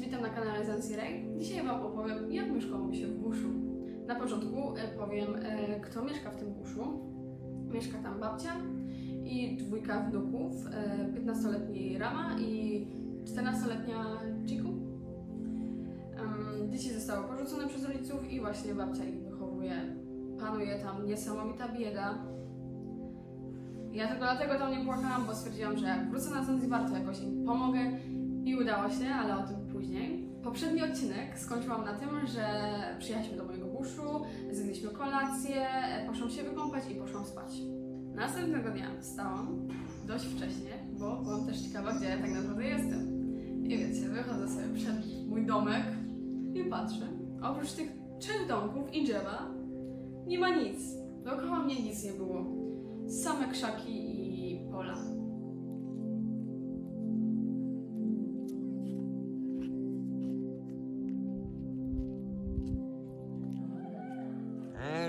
witam na kanale Zanzirej. Dzisiaj Wam opowiem, jak mieszkało mi się w buszu. Na początku e, powiem, e, kto mieszka w tym buszu. Mieszka tam babcia i dwójka wnuków, e, 15-letni Rama i 14-letnia Chiku. Dzieci zostały porzucone przez rodziców i właśnie babcia ich wychowuje. Panuje tam niesamowita bieda. Ja tylko dlatego tam nie płakałam, bo stwierdziłam, że jak wrócę na Zanzibar, to jakoś im pomogę i udało się, ale o tym później. Poprzedni odcinek skończyłam na tym, że przyjechaliśmy do mojego buszu, zjedliśmy kolację, poszłam się wykąpać i poszłam spać. Następnego dnia wstałam dość wcześnie, bo byłam też ciekawa, gdzie ja tak naprawdę jestem. I wiecie, wychodzę sobie przed mój domek i patrzę. Oprócz tych trzech domków i drzewa nie ma nic. Dookoła mnie nic nie było. Same krzaki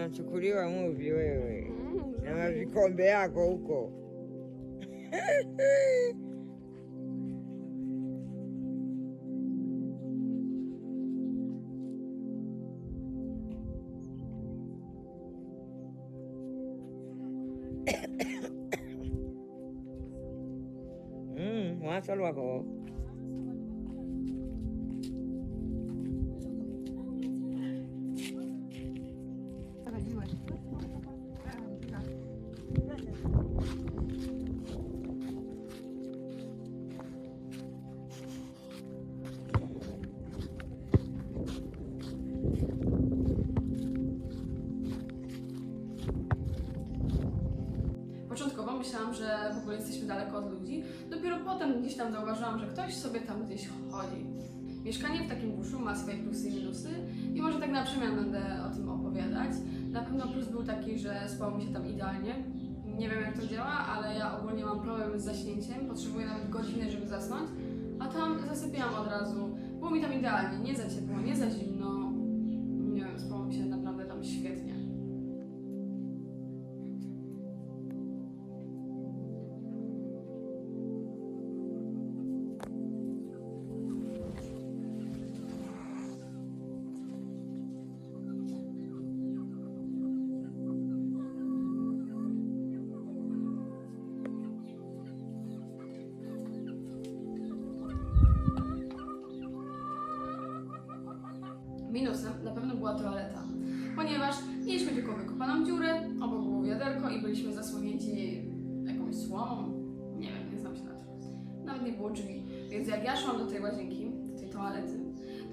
tu curiu a movie, ué, ué. Hum, Ela ficou bem a coco. Hum, vamos salvar agora. Myślałam, że w ogóle jesteśmy daleko od ludzi. Dopiero potem gdzieś tam zauważyłam, że ktoś sobie tam gdzieś chodzi. Mieszkanie w takim buszu ma swoje plusy i minusy i może tak na przemian będę o tym opowiadać. Na pewno plus był taki, że spało mi się tam idealnie. Nie wiem jak to działa, ale ja ogólnie mam problem z zaśnięciem. Potrzebuję nawet godziny, żeby zasnąć. A tam zasypiałam od razu. Było mi tam idealnie, nie za ciepło, nie za zimno. Toaleta, ponieważ mieliśmy tylko wykopaną dziurę, obok było wiaderko i byliśmy zasłonięci jakąś słomą. Nie wiem, nie znam się na tym. Nawet nie było drzwi. Więc jak ja szłam do tej łazienki, do tej toalety,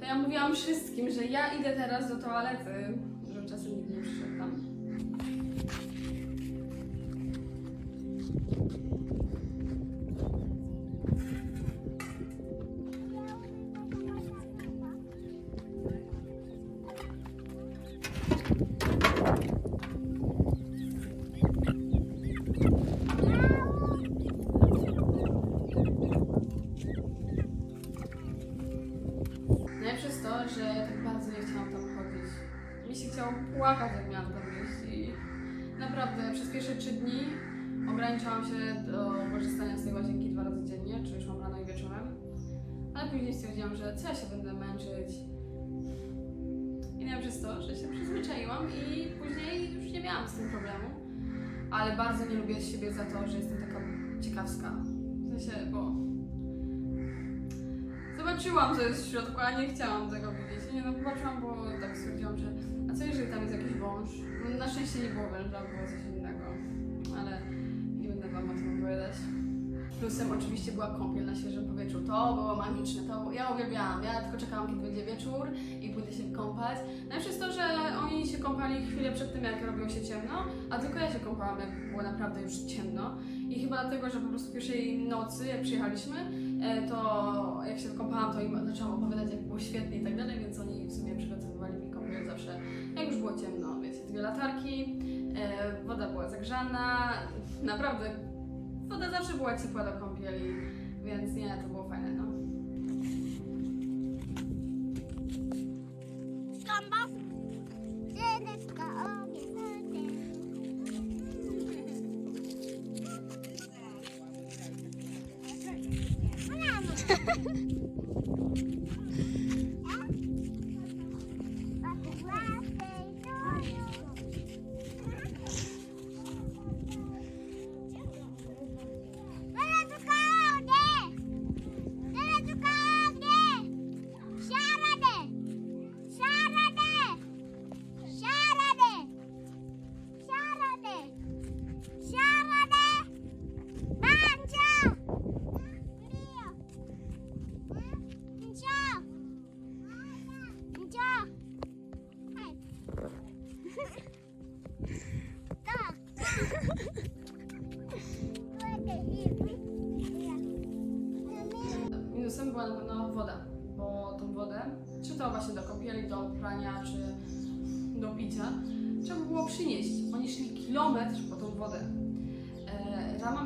to ja mówiłam wszystkim, że ja idę teraz do toalety, żeby czasem nikt nie przyszedł tam. Mi się chciało płakać, jak miałam tam iść i naprawdę przez pierwsze trzy dni ograniczałam się do korzystania z tej łazienki dwa razy dziennie, czyli szłam rano i wieczorem. Ale później stwierdziłam, że co ja się będę męczyć. I najlepsze jest to, że się przyzwyczaiłam i później już nie miałam z tym problemu. Ale bardzo nie lubię siebie za to, że jestem taka ciekawska. W sensie, bo Zobaczyłam, co jest w środku, a nie chciałam tego widzieć. Nie no, zobaczyłam, bo tak stwierdziłam, że a co jeżeli tam jest jakiś wąż? No, na szczęście nie było węża, było coś innego, ale nie będę wam o tym opowiadać. Plusem oczywiście była kąpiel na świeżym powietrzu. To było magiczne, to ja uwielbiałam. Ja tylko czekałam, kiedy będzie wieczór i pójdę się kąpać. Najlepsze jest to, że oni się kąpali chwilę przed tym, jak robiło się ciemno, a tylko ja się kąpałam, jak było naprawdę już ciemno. I chyba dlatego, że po prostu pierwszej nocy, jak przyjechaliśmy, e, to jak się kąpałam, to im zaczęłam opowiadać, jak było świetnie i tak dalej, więc oni w sumie przygotowywali mi kąpiel zawsze, jak już było ciemno, wiecie, dwie latarki, e, woda była zagrzana, naprawdę, woda zawsze była ciepła do kąpieli, więc nie, to było fajne, no. Skamba. Dziecka obiecane.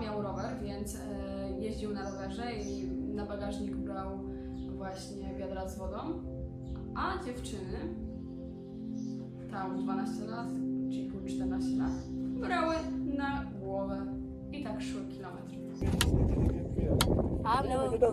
miał rower, więc e, jeździł na rowerze i na bagażnik brał właśnie wiadra z wodą, a dziewczyny, tam 12 lat, czy pół 14 lat, brały na głowę i tak szły kilometr. I've never Kita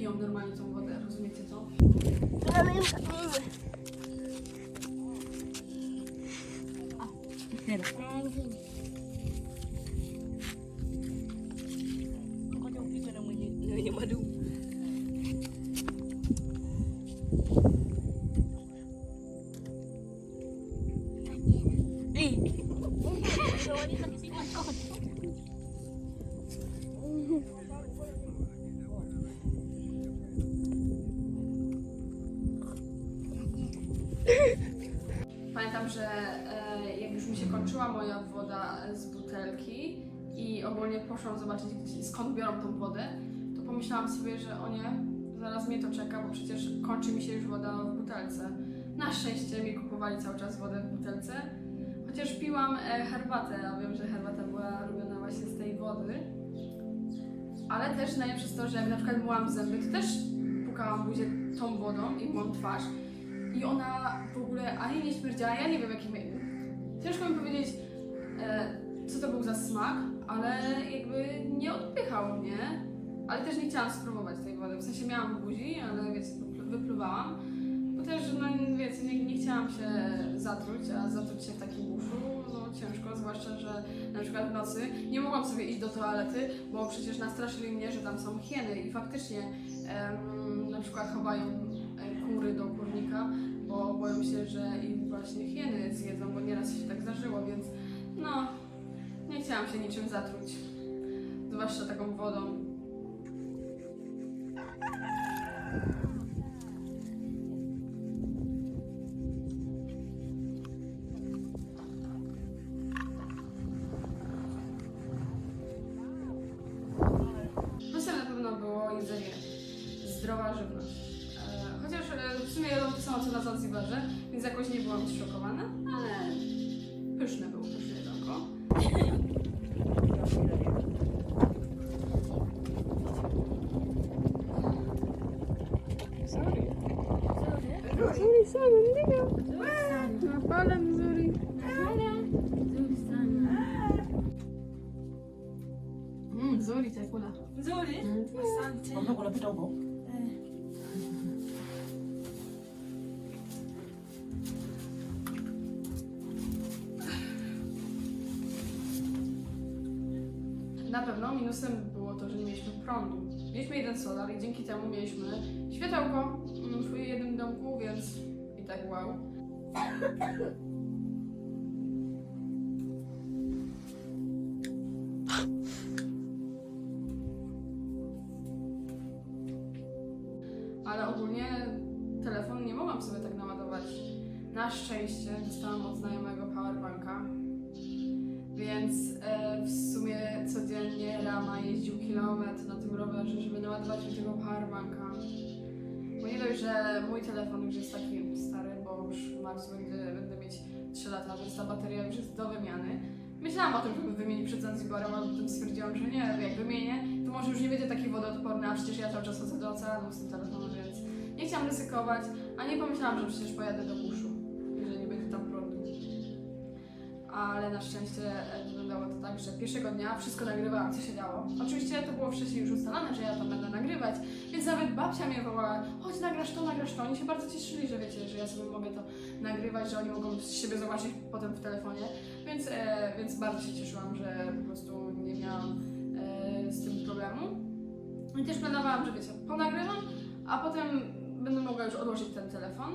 piją normalnie tą wodę, rozumiecie to? Ngoja Pamiętam, że e, jak już mi się kończyła moja woda z butelki i ogólnie poszłam zobaczyć skąd biorą tą wodę, to pomyślałam sobie, że o nie, zaraz mnie to czeka, bo przecież kończy mi się już woda w butelce. Na szczęście mi kupowali cały czas wodę w butelce, chociaż piłam e, herbatę, a wiem, że herbata była robiona właśnie z tej wody. Ale też najlepsze jest to, że jak na przykład myłam zęby, to też pukałam buzię tą wodą i myłam twarz. I ona w ogóle ani nie śmierdziała, ja nie wiem jakim. Ciężko mi powiedzieć, e, co to był za smak, ale jakby nie odpychał mnie. Ale też nie chciałam spróbować tej wody. W sensie miałam buzi, ale wiecie, wypl- wypluwałam. Bo też, no wiecie, nie, nie chciałam się zatruć, a zatruć się w takim buszu, no ciężko, zwłaszcza, że na przykład w nocy nie mogłam sobie iść do toalety, bo przecież nastraszyli mnie, że tam są hieny i faktycznie em, na przykład chowają kury do kurnika, bo boją się, że im właśnie hieny zjedzą, bo nieraz się tak zdarzyło, więc no, nie chciałam się niczym zatruć, zwłaszcza taką wodą. Plusem na pewno było jedzenie, zdrowa żywność. Chociaż e, w sumie to samo co na Zanzibarze, więc jakoś nie byłam zszokowana, ale pyszne było, pyszne jedzonko. Zuri sana, ndio. Napala mzuri. Mm, nzuri chakula. Nzuri. Asante. Mama kuna pita pewno minusem było to, że nie mieliśmy prądu. Mieliśmy jeden solar i dzięki temu mieliśmy światełko w jednym domku, więc i tak wow. Ale ogólnie telefon nie mogłam sobie tak naładować. Na szczęście dostałam od znajomego powerbanka, więc e, w sumie codziennie Rama jeździł kilometr na tym rowerze, żeby naładować mi tego powerbanka. Bo nie dość, że mój telefon już jest taki stary, bo już marcu będę, będę mieć 3 lata, więc ta bateria już jest do wymiany. Myślałam o tym, żeby wymienić przed Zanzibarem, ale potem stwierdziłam, że nie, jak wymienię, to może już nie będzie taki wodoodporny, a przecież ja cały czas chodzę do oceanu z tym telefonem, więc nie chciałam ryzykować, a nie pomyślałam, że przecież pojadę do buszu, Ale na szczęście e, wyglądało to tak, że pierwszego dnia wszystko nagrywałam, co się działo. Oczywiście to było wcześniej już ustalone, że ja tam będę nagrywać, więc nawet babcia mnie wołała, chodź nagrasz to, nagrasz to. Oni się bardzo cieszyli, że wiecie, że ja sobie mogę to nagrywać, że oni mogą siebie zobaczyć potem w telefonie, więc, e, więc bardzo się cieszyłam, że po prostu nie miałam e, z tym problemu. I też planowałam, że wiecie, ponagrywam, a potem będę mogła już odłożyć ten telefon.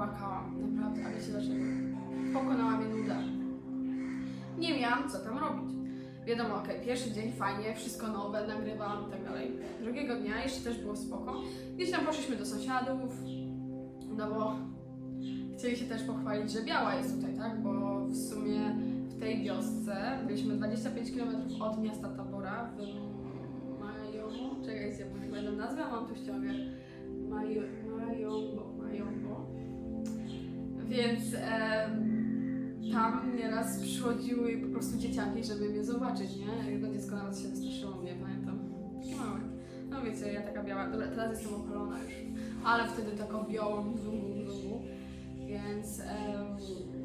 Płakałam. Naprawdę, a wiecie dlaczego? Pokonała mnie nuda. Nie miałam co tam robić. Wiadomo, okej, pierwszy dzień fajnie, wszystko nowe, nagrywałam i tak dalej. Drugiego dnia jeszcze też było spoko. Gdzieś tam poszliśmy do sąsiadów, no bo chcieli się też pochwalić, że biała jest tutaj, tak? Bo w sumie w tej wiosce byliśmy 25 km od miasta Tabora w Majowo. Czekajcie, bo nie będę nazwę, mam tu ściągę. Więc em, tam nieraz przychodziły po prostu dzieciaki, żeby mnie zobaczyć, nie? Jedno dziecko nawet się wystraszyło mnie, pamiętam. Małe. No wiecie, ja taka biała, teraz jestem opalona już, ale wtedy taką białą, zungu, zungu. Więc em,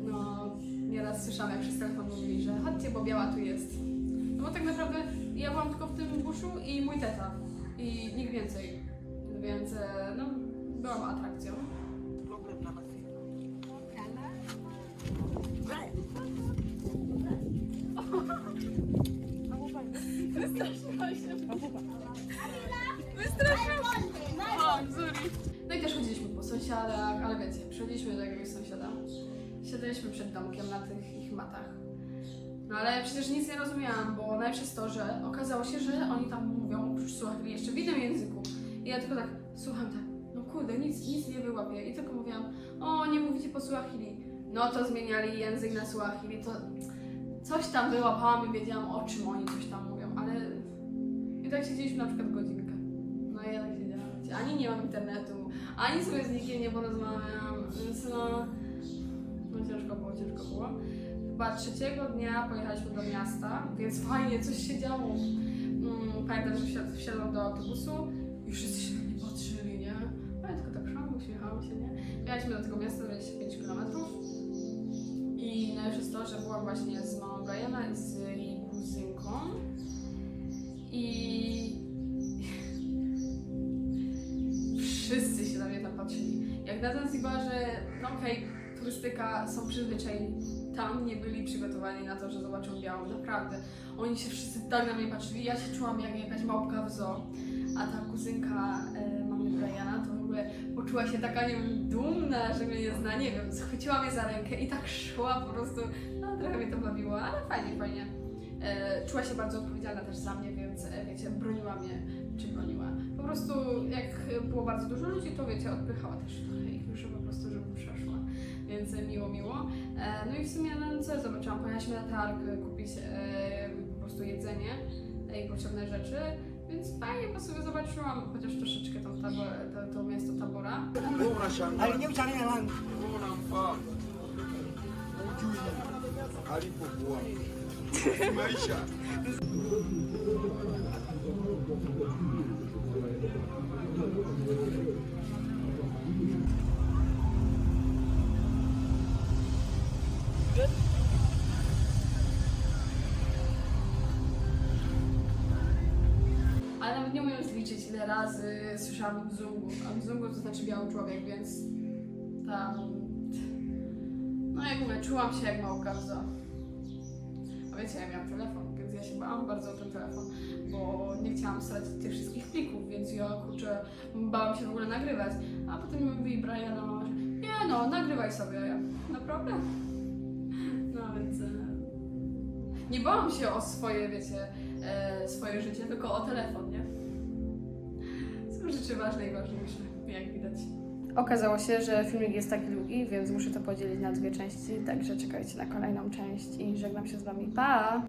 no, nieraz słyszałam, jak przez telefon mówili, że chodźcie, bo biała tu jest. No bo tak naprawdę ja byłam tylko w tym buszu i mój teta. I nikt więcej. Więc e, no, byłam atrakcją. No i też chodziliśmy po sąsiadach, ale wiecie, przychodziliśmy do jakiegoś sąsiada, siadaliśmy przed domkiem na tych ich matach. No ale przecież nic nie rozumiałam, bo najlepsze jest to, że okazało się, że oni tam mówią Suahili jeszcze w innym języku. I ja tylko tak słucham tak, no kurde, nic, nic nie wyłapię. I tylko mówiłam, o nie mówicie po Suahili. No to zmieniali język na Suahili, to coś tam wyłapałam i wiedziałam o czym oni coś tam mówią, ale i tak siedzieliśmy na przykład godzinkę. No i ja tak siedziałam. Ani nie mam internetu, ani sobie z nikim nie porozmawiam, więc no, no ciężko było, ciężko było. Chyba trzeciego dnia pojechaliśmy do miasta, więc fajnie, coś się działo. Mm, pamiętam, że wsiad- wsiadłam do autobusu i wszyscy się na mnie patrzyli, nie? A ja tylko tak szłam, uśmiechałam się, nie? Jechaliśmy do tego miasta 25 km. Jest to, że byłam właśnie z mamą Briana i z jej kuzynką. I wszyscy się na mnie tam patrzyli. Jak na Zanzibarze, no okej, turystyka, są przyzwyczajeni. Tam nie byli przygotowani na to, że zobaczą białą, naprawdę. Oni się wszyscy tak na mnie patrzyli, ja się czułam jak jakaś małpka w zoo. A ta kuzynka e, mamy Briana to w ogóle poczuła się taka, nie wiem, dumna, że mnie nie zna, nie wiem, schwyciła mnie za rękę i tak szła po prostu, no trochę mnie to bawiło, ale fajnie, fajnie. E, czuła się bardzo odpowiedzialna też za mnie, więc e, wiecie, broniła mnie, czy broniła. Po prostu jak było bardzo dużo ludzi, to wiecie, odpychała też trochę ich, że po prostu, żebym przeszła. Więc e, miło, miło. E, no i w sumie, no co zobaczyłam? Pojechaliśmy na targ e, kupić e, po prostu jedzenie i potrzebne rzeczy. Więc fajnie po sobie zobaczyłam, chociaż troszeczkę tam tabor, to, to miasto Tabora. Langu. wewe unamfahamu hujui alipokuwa maisha ile razy słyszałam Mzungu. A Mzungu to znaczy biały człowiek, więc tam... No jak mówię, czułam się jak małka w zoo. A wiecie, ja miałam telefon, więc ja się bałam bardzo o ten telefon, bo nie chciałam stracić tych wszystkich plików, więc ja kurczę, bałam się w ogóle nagrywać. A potem mówi Brian, no, nie no, nagrywaj sobie. Ja, Naprawdę? No więc... e, Nie bałam się o swoje, wiecie, e, swoje życie, tylko o telefon, rzeczy ważne i ważniejsze, jak widać. Okazało się, że filmik jest taki długi, więc muszę to podzielić na dwie części, także czekajcie na kolejną część i żegnam się z Wami. Pa!